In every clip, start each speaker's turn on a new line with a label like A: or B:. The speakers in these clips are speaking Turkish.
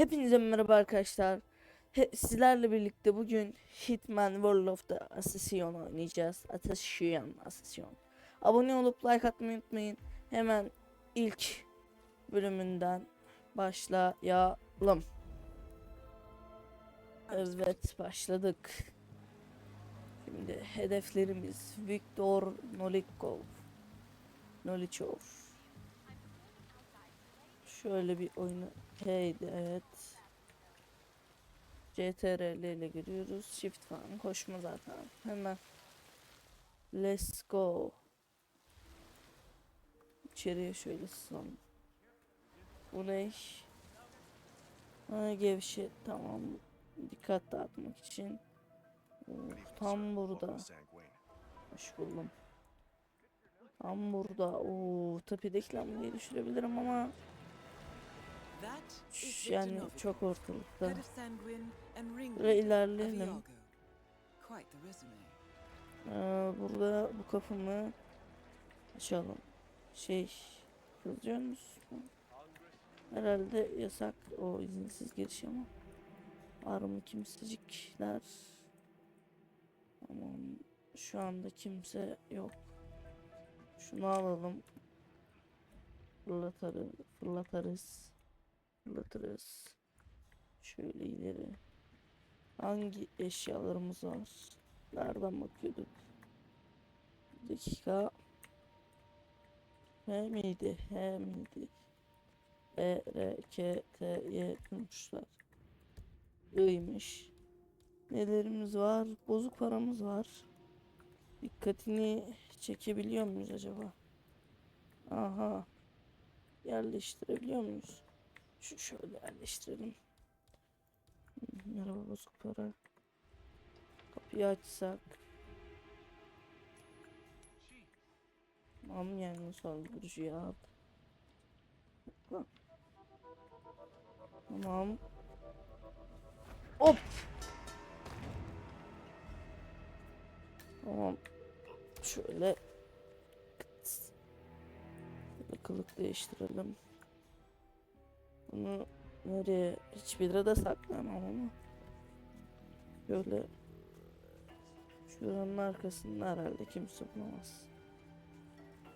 A: Hepinize merhaba arkadaşlar. He- sizlerle birlikte bugün Hitman World of the Assassin oynayacağız. Assassin, Assassin. Abone olup like atmayı unutmayın. Hemen ilk bölümünden başlayalım. Evet başladık. Şimdi hedeflerimiz Viktor Nolikov. Nolichov. Şöyle bir oyunu Heydi evet. CTRL ile giriyoruz. Shift falan koşma zaten. Hemen. Let's go. İçeriye şöyle sızalım. Bu ne? Ha, gevşe tamam. Dikkat dağıtmak için. Oo, tam burada. Hoş buldum. Tam burada. Oo, tepedeki lambayı düşürebilirim ama yani çok ortalıkta. Böyle ilerleyelim. Ee, burada bu kapımı açalım. Şey, kızıyor musun? Herhalde yasak o izinsiz giriş ama. Var mı kimsecikler? Aman şu anda kimse yok. Şunu alalım. Fırlatarız. Fırlatarız. Fırlatırız. Şöyle ileri. Hangi eşyalarımız var? Nereden bakıyorduk? Bir dakika. H miydi? H miydi? E, R, K, T, Y tuşlar. I'ymış. Nelerimiz var? Bozuk paramız var. Dikkatini çekebiliyor muyuz acaba? Aha. Yerleştirebiliyor muyuz? Şu şöyle yerleştirelim. Merhaba bozuk para. Kapıyı açsak. Tamam yani saldırıcı ya. Lan. Tamam. Hop. Tamam. Şöyle. Şöyle kılık değiştirelim. Bunu nereye hiçbir de saklamam ama. Şöyle. Şuranın arkasında herhalde kimse bulamaz.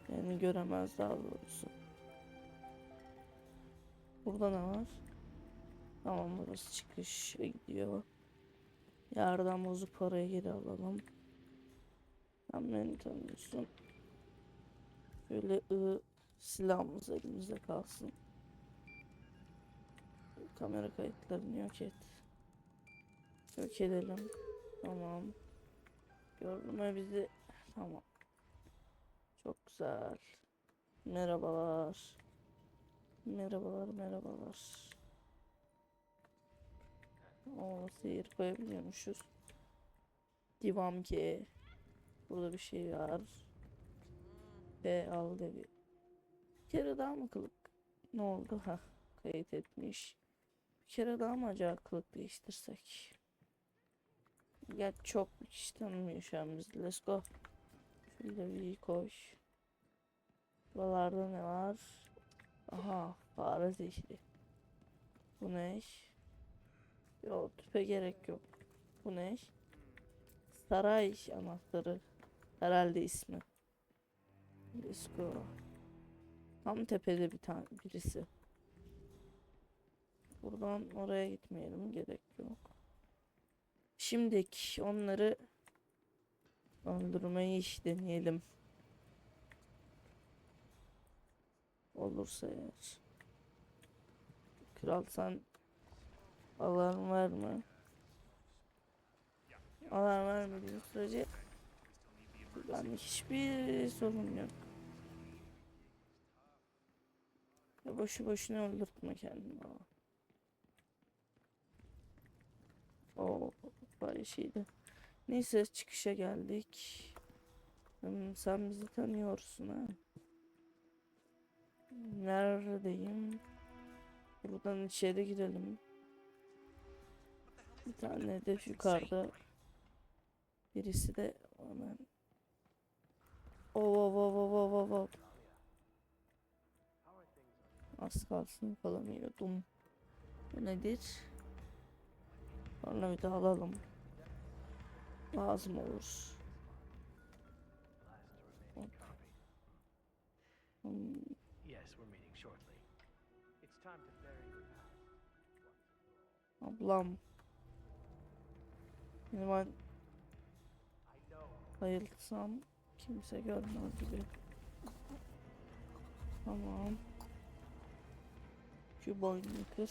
A: Yani göremez daha doğrusu. Burada ne var? Tamam burası çıkışa gidiyor. Yerden bozuk parayı geri alalım. Sen beni tanıyorsun. Şöyle ı silahımız elimizde kalsın. Kamera kayıtlarını yok et. Yok edelim. Tamam. Mü bizi? Tamam. Çok güzel. Merhabalar. Merhabalar, merhabalar. O seyir koyabiliyormuşuz. Divam ki. Burada bir şey var. Ve aldı bir. Bir kere daha mı kılık? Ne oldu? Ha, kayıt etmiş. Kere daha mı acaba kılık değiştirsek? Ya çok bir kişi tanımıyor şu an bizi. Let's go. Şöyle bir koy. Buralarda ne var? Aha fare zehri. Bu ne? Yok tüpe gerek yok. Bu ne? Saray anahtarı. Herhalde ismi. Let's go. Tam tepede bir tane birisi. Buradan oraya gitmeyelim gerek yok. Şimdiki onları öldürmeyi iş deneyelim. Olursa eğer. Kral sen alarm verme. Alarm vermediğin sürece ben hiçbir sorun yok. Ya boşu boşuna öldürtme kendini O bari şeydi. Neyse çıkışa geldik. Hmm, sen bizi tanıyorsun ha. Neredeyim? Buradan içeri girelim. Bir tane hedef yukarıda. Birisi de hemen. Oh, oh, oh, oh, oh, oh, oh. Az kalsın yakalanıyordum. Bu nedir? Bir de alalım. Lazım olur. Hop. Hmm, ablam. Benim ben bayılsam kimse görmez gibi. Tamam. Şu boynunu kır.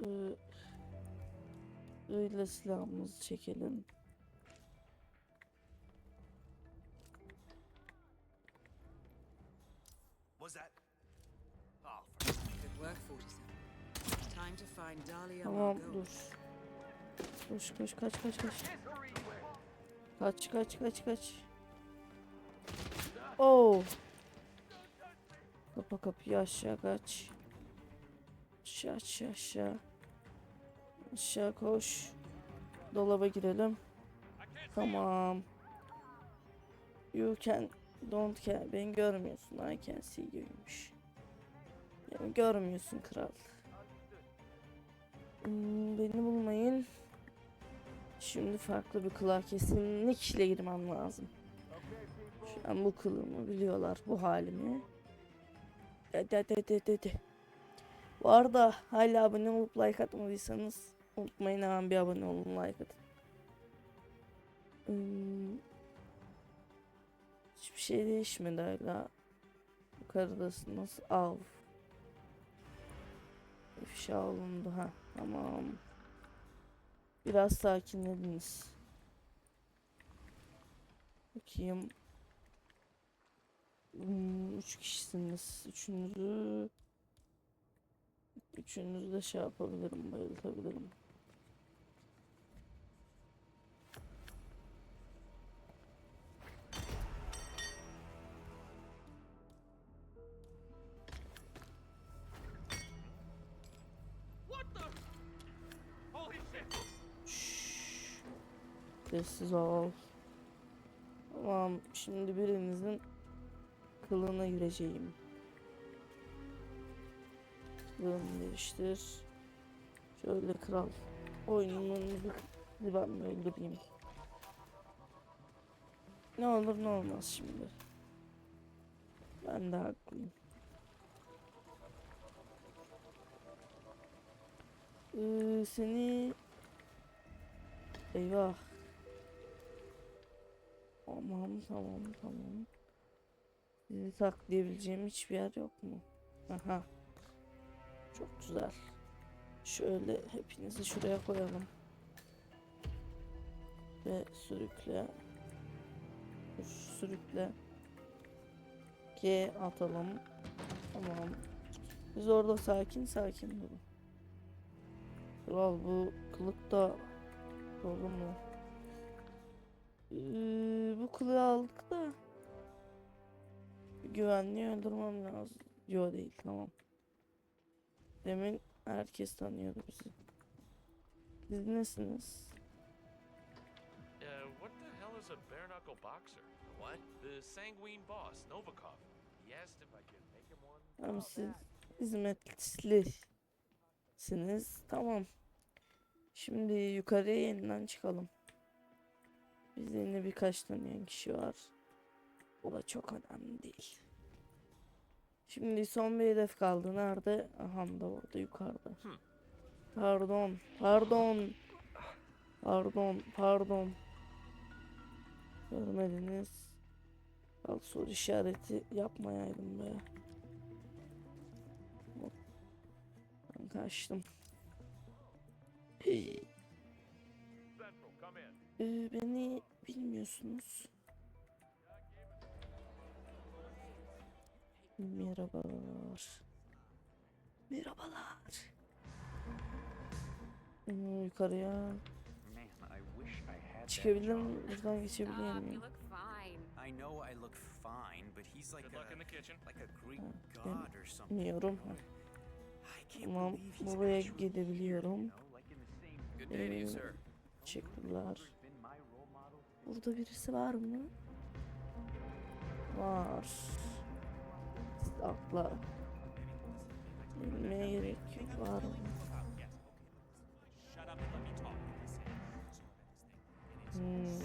A: Ee,
B: to find Dahlia
A: Tamam
B: Margot.
A: dur. Koş koş kaç kaç kaç. Kaç kaç kaç kaç. Oo. Kapa kapıyı aşağı kaç. Aşağı aşağı aşağı. Aşağı koş. Dolaba girelim. Tamam. You can don't care. Beni görmüyorsun. I can see you'ymuş. Beni görmüyorsun kral. Hmm, beni bulmayın. Şimdi farklı bir kılığa kesinlikle girmem lazım. Şu an bu kılığımı biliyorlar, bu halimi. De de de de de. Bu arada hala abone olup like atmadıysanız unutmayın hemen bir abone olun, like atın. Hmm, hiçbir şey değişmedi hala. Yukarıdasınız. Av. İfşa olundu ha. Tamam. Biraz sakinlediniz. Bakayım. Hmm, üç kişisiniz. Üçünüzü... Üçünüzü de şey yapabilirim, bayıltabilirim. Sessiz ol. Tamam, şimdi birinizin kılığına gireceğim. Kılığını değiştir. Şöyle kral. Oyunun bir ben mi öldüreyim? Ne olur ne olmaz şimdi. Ben de haklıyım. Ee, seni Eyvah. Tamam tamam tamam. Sizi saklayabileceğim hiçbir yer yok mu? Aha. Çok güzel. Şöyle hepinizi şuraya koyalım. Ve sürükle. Dur, sürükle. G atalım. Tamam. Biz orada sakin sakin durun. Kral bu kılık da Doğru mu? Ee, bu kılığı aldık da güvenliği öldürmem lazım. Yo değil tamam. Demin herkes tanıyordu bizi. Siz nesiniz?
C: Uh, what the hell is a bare knuckle boxer? What? The sanguine boss, Novikov. He asked if I could make him one.
A: Tamam siz hizmetlisiniz. Tamam. Şimdi yukarıya yeniden çıkalım. Bizde yine birkaç tanıyan kişi var. O da çok önemli değil. Şimdi son bir hedef kaldı. Nerede? Aha da orada yukarıda. Pardon. Pardon. Pardon. Pardon. Görmediniz. Al soru işareti yapmayaydım be. Ben kaçtım. Hey. Ee, beni bilmiyorsunuz. Merhabalar. Merhabalar. Hmm, yukarıya çıkabilir miyim? Buradan geçebilir miyim?
D: I know I look fine, but he's like a like a Greek god or something.
A: Bilmiyorum. Tamam,
D: believe he's
A: buraya gidebiliyorum. Ee,
B: sir.
A: Teşekkürler. Burada birisi var mı? Var. Atla. Bilmeye gerek. Var mı? Hmm.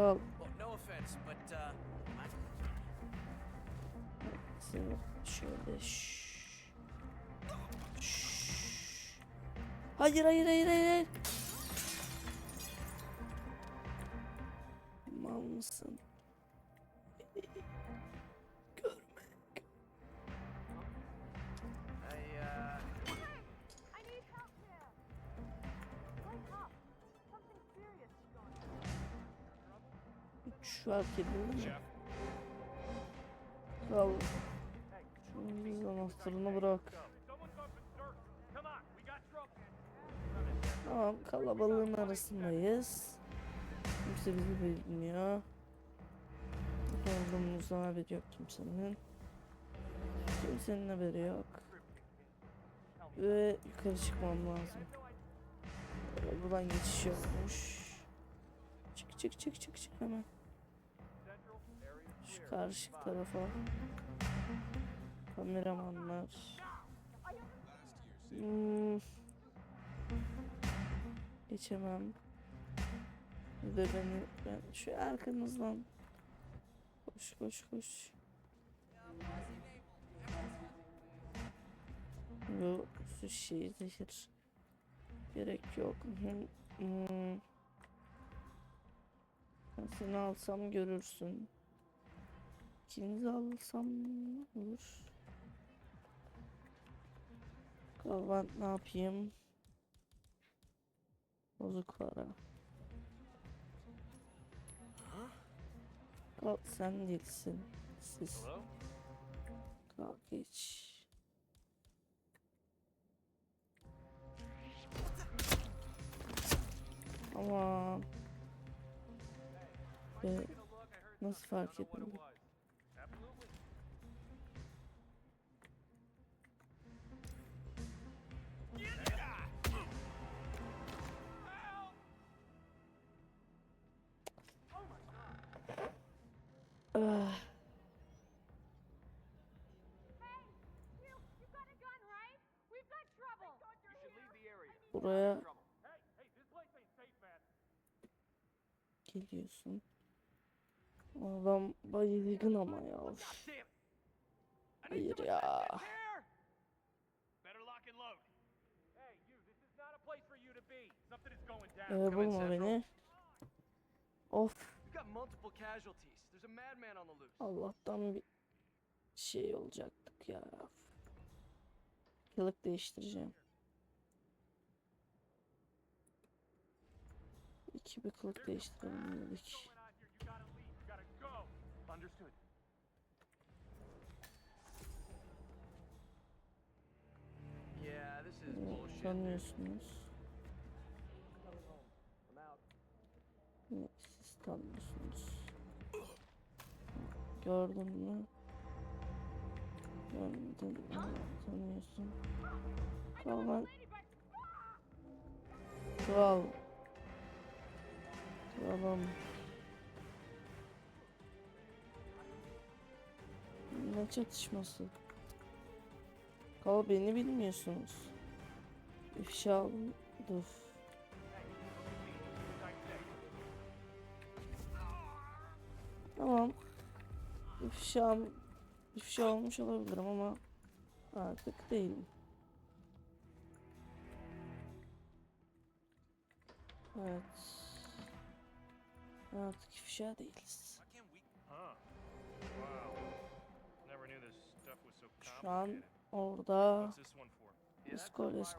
E: uh,
A: seni şöyle şşş. Şşş. Hayır hayır hayır hayır.
F: Search. Come on, we got trouble.
A: Tamam kalabalığın arasındayız. Kimse bizi bilmiyor. Olduğumuzdan haberi yok kimsenin. Kimsenin haberi yok. Ve yukarı çıkmam lazım. Buradan geçiş yokmuş. Çık çık çık çık çık hemen. Şu karşı tarafa. Kameramanlar. Hmm. Geçemem. Bir de beni ben şu arkanızdan koş koş koş. Bu su şey. Gerek yok. Hmm. Ben seni alsam görürsün. İkinizi alsam olur. Kal ben ne yapayım? Bozuk para. Kal sen değilsin. Siz.
C: Hello?
A: Kal geç. Ama Ve nasıl fark ettim?
F: Place for you to be. Something is going down.
A: Ee, bulma beni. Of. Allah'tan bir şey olacaktık ya. Kılık değiştireceğim. İki bir kılık değiştirelim dedik.
F: Going on here, you gotta leave. You gotta go.
D: Understood. Yeah, is
A: Ee,
D: bullshit.
A: Tanıyorsunuz. Siz tanıyorsunuz. Gördün mü? Görmedin mi? Tanıyorsun. Kral ben... Kral. Kralım. Ne çatışması? Kral beni bilmiyorsunuz. İfşa. Dur. Tamam. İfşa, ifşa olmuş olabilirim ama artık değilim. Evet. Artık ifşa değiliz.
F: Was so
A: Şu an orada.
D: Were you.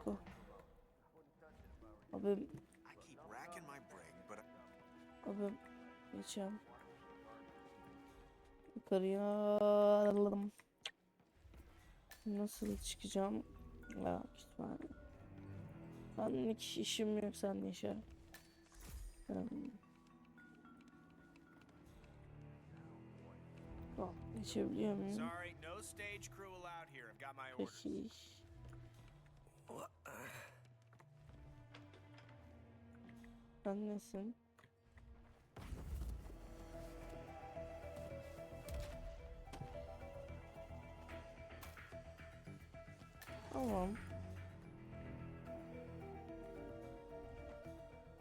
A: Abim, abim. Geçeceğim. Yukarıya alalım. Nasıl çıkacağım? Ya kütüphane. Benlik işim yok sen yaşa. Hmm. Tamam, geçebiliyor muyum?
E: Sorry, no stage crew allowed here. I've got my orders.
A: Peki. Sen nesin? Tamam.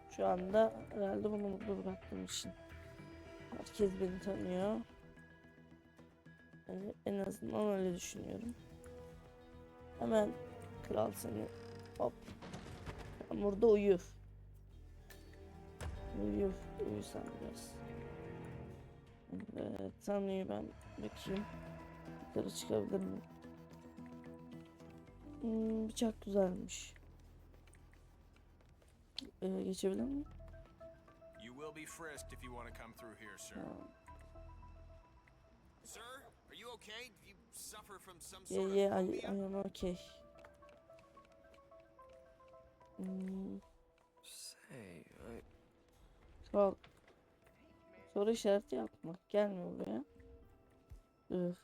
A: Şu anda herhalde bunu burada bıraktığım için. Herkes beni tanıyor. Yani en azından öyle düşünüyorum. Hemen kral seni hop. Sen burada uyu. Uyu. Uyu sen biraz. Evet sen uyu ben bakayım. Yukarı çıkabilir miyim? Hmm, bıçak güzelmiş. Ee, geçebilir miyim?
G: You will be frisked if you want to come through here, sir.
A: Ha. Yeah,
G: sort
A: yeah,
G: of
A: I, I am okay. Hmm,
D: Say, I.
A: kral. Soru işareti yapma. Gelme buraya. Dur.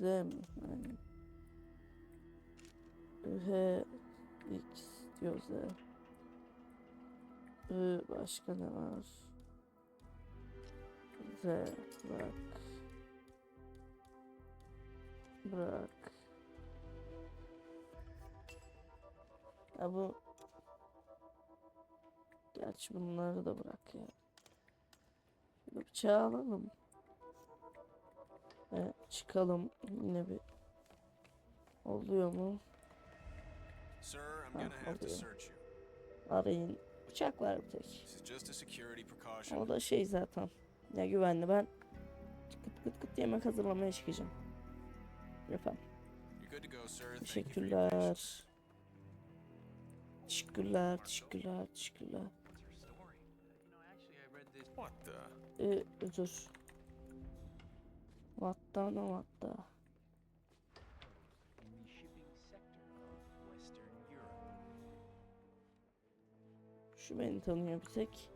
A: Z mi? Aynen. H X diyor Z. I, başka ne var? Z bırak. Bırak. Ya bu Gerçi bunları da bırak ya. Şöyle bıçağı alalım. Ve çıkalım. Yine bir oluyor mu?
G: Sir, I'm gonna have to search you.
A: Arayın. Bıçak var bir tek. O da şey zaten. Ya güvenli ben kıt kıt kıt yemek hazırlamaya çıkacağım. Efendim. Teşekkürler. Teşekkürler, teşekkürler, teşekkürler. Ee, dur. Vatta ne vatta. Şu beni tanıyor bir tek.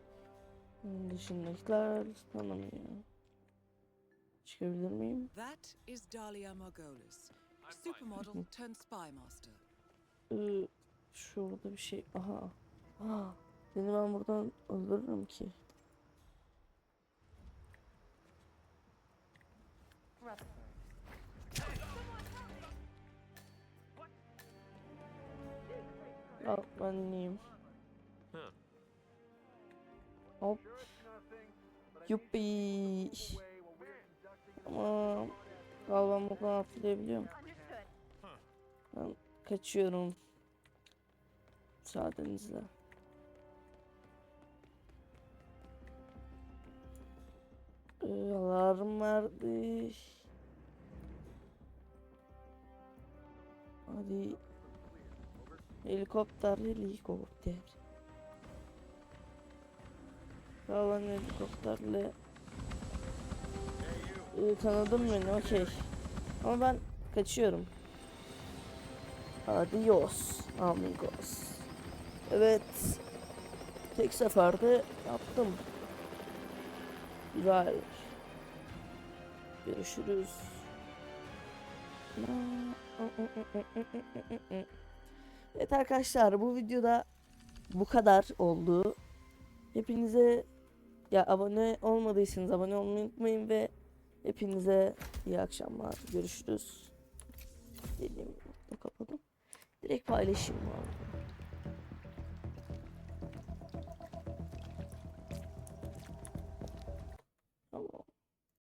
A: Dışındakiler tanımıyor. Çıkabilir miyim?
B: That is Dahlia Margolis, supermodel turned spy master.
A: Ee, şurada bir şey. Aha. Aa, seni ben buradan öldürürüm ki. Al ben.
C: Huh.
A: Hop. Yuppi. Tamam. Al ben buradan atlayabiliyorum. Ben kaçıyorum. Müsaadenizle. Alarm verdi. Hadi. Helikopter, helikopter. Kalan helikopterle ee, tanıdın beni okey. Ama ben kaçıyorum. Adios amigos. Evet. Tek seferde yaptım. Güzel. Görüşürüz. Evet arkadaşlar bu videoda bu kadar oldu. Hepinize ya abone olmadıysanız abone olmayı unutmayın ve hepinize iyi akşamlar. Görüşürüz. Dediğim kapadım. Direkt paylaşayım arada.